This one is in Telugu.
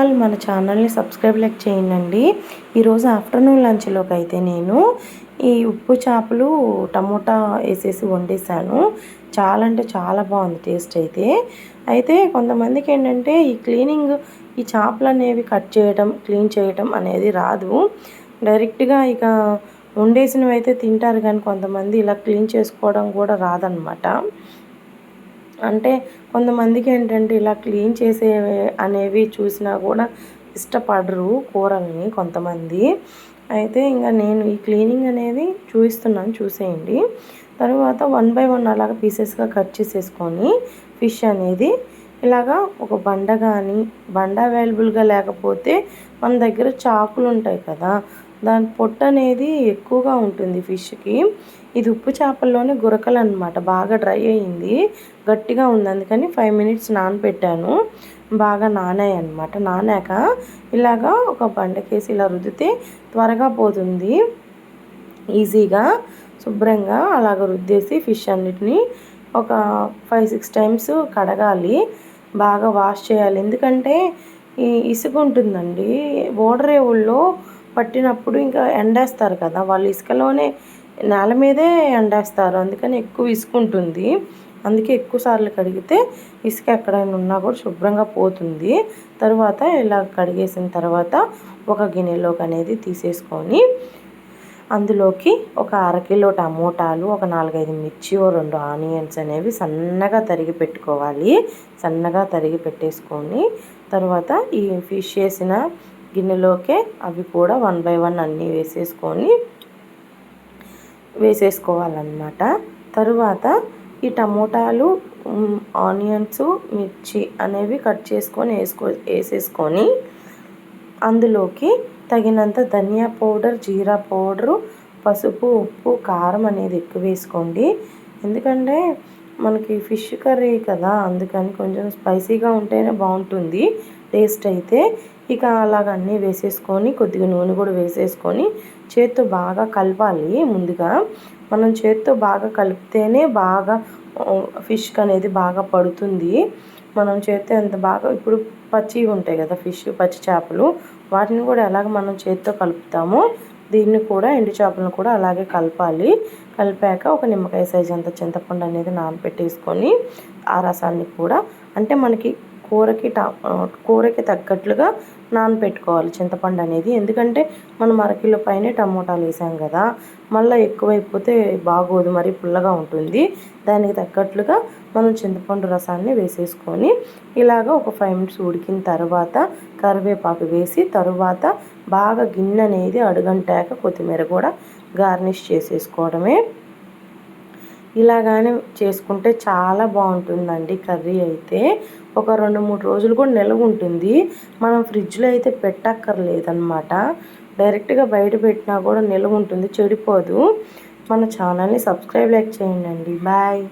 ఆల్ మన ఛానల్ని సబ్స్క్రైబ్ లెక్ చేయండి. ఈరోజు ఆఫ్టర్నూన్ లంచ్లోకి అయితే నేను ఈ ఉప్పు చేపలు టమోటా వేసేసి వండేసాను చాలా అంటే చాలా బాగుంది టేస్ట్ అయితే. అయితే కొంతమందికి ఏంటంటే ఈ క్లీనింగ్ ఈ చేపలు అనేవి కట్ చేయడం క్లీన్ చేయడం అనేది రాదు. డైరెక్ట్గా ఇక వండేసినవి అయితే తింటారు కానీ కొంతమంది ఇలా క్లీన్ చేసుకోవడం కూడా రాదనమాట. అంటే కొంతమందికి ఏంటంటే ఇలా క్లీన్ చేసే అనేవి చూసినా కూడా ఇష్టపడరు కూరల్ని కొంతమంది. అయితే ఇంకా నేను ఈ క్లీనింగ్ అనేది చూపిస్తున్నాను చూసేయండి. తర్వాత వన్ బై వన్ అలాగ పీసెస్గా కట్ చేసేసుకొని ఫిష్ అనేది ఇలాగా ఒక బండ కానీ బండ అవైలబుల్గా లేకపోతే మన దగ్గర చాకులు ఉంటాయి కదా దాని పొట్టు అనేది ఎక్కువగా ఉంటుంది ఫిష్కి. ఇది ఉప్పు చేపల్లోనే గురకలు అనమాట బాగా డ్రై అయింది. గట్టిగా ఉంది. అందుకని ఫైవ్ మినిట్స్ నానబెట్టాను బాగా నానాయి అనమాట నానాక ఇలాగా ఒక బండకేసి ఇలా రుద్దితే త్వరగా పోతుంది. ఈజీగా శుభ్రంగా అలాగ రుద్దేసి ఫిష్ అన్నిటిని ఒక ఫైవ్ సిక్స్ టైమ్స్ కడగాలి. బాగా వాష్ చేయాలి. ఎందుకంటే ఈ ఇసుక ఉంటుందండి ఓడరేవుల్లో పట్టినప్పుడు ఇంకా ఎండేస్తారు కదా. వాళ్ళు ఇసుకలోనే నేల మీదే ఎండేస్తారు. అందుకని ఎక్కువ ఇసుక ఉంటుంది. అందుకే ఎక్కువ సార్లు కడిగితే ఇసుక ఎక్కడైనా ఉన్నా కూడా శుభ్రంగా పోతుంది. తర్వాత ఇలా కడిగేసిన తర్వాత ఒక గిన్నెలోకి అనేది తీసేసుకొని అందులోకి ఒక అరకిలో టమోటాలు ఒక నాలుగైదు మిర్చి ఓ రెండు ఆనియన్స్ అనేవి సన్నగా తరిగి పెట్టుకోవాలి. సన్నగా తరిగి పెట్టేసుకొని తర్వాత ఈ ఫిష్ చేసిన గిన్నెలోకే అవి కూడా వన్ బై వన్ అన్నీ వేసేసుకొని వేసేసుకోవాలన్నమాట. తరువాత ఈ టమోటాలు ఆనియన్స్ మిర్చి అనేవి కట్ చేసుకొని వేసుకో వేసేసుకొని అందులోకి తగినంత ధనియా పౌడర్ జీరా పౌడరు పసుపు ఉప్పు కారం అనేది ఎక్కువ వేసుకోండి. ఎందుకంటే మనకి ఫిష్ కర్రీ కదా అందుకని కొంచెం స్పైసీగా ఉంటేనే బాగుంటుంది. టేస్ట్ అయితే ఇక అలాగ అన్నీ వేసేసుకొని కొద్దిగా నూనె కూడా వేసేసుకొని చేత్తో బాగా కలపాలి ముందుగా. మనం చేత్తో బాగా కలిపితేనే బాగా ఫిష్కి అనేది బాగా పడుతుంది. మనం చేత్తో ఎంత బాగా ఇప్పుడు పచ్చి ఉంటాయి కదా ఫిష్ పచ్చి చేపలు వాటిని కూడా ఎలాగ మనం చేత్తో కలుపుతామో దీన్ని కూడా ఎండు చేపలను కూడా అలాగే కలపాలి. కలిపాక ఒక నిమ్మకాయ సైజ్ అంత చింతపండు అనేది నానబెట్టేసుకొని ఆ రసాన్ని కూడా అంటే మనకి కూరకి కూరకి తగ్గట్లుగా నానబెట్టుకోవాలి చింతపండు అనేది. ఎందుకంటే మనం అరకిలో పైనే టమోటాలు వేసాం కదా మళ్ళీ ఎక్కువైపోతే బాగోదు మరి పుల్లగా ఉంటుంది. దానికి తగ్గట్లుగా మనం చింతపండు రసాన్ని వేసేసుకొని ఇలాగ ఒక ఫైవ్ మినిట్స్ ఉడికిన తర్వాత కరివేపాకు వేసి తరువాత బాగా గిన్నె అనేది అడుగంటాక కొత్తిమీర కూడా గార్నిష్ చేసేసుకోవడమే. ఇలాగానే చేసుకుంటే చాలా బాగుంటుందండి కర్రీ అయితే. ఒక రెండు మూడు రోజులు కూడా నిల్వ ఉంటుంది. మనం ఫ్రిడ్జ్లో అయితే పెట్టక్కర్లేదనమాట డైరెక్ట్గా బయట పెట్టినా కూడా నిల్వ ఉంటుంది చెడిపోదు. మన ఛానల్ని సబ్స్క్రైబ్ లైక్ చేయండి బాయ్.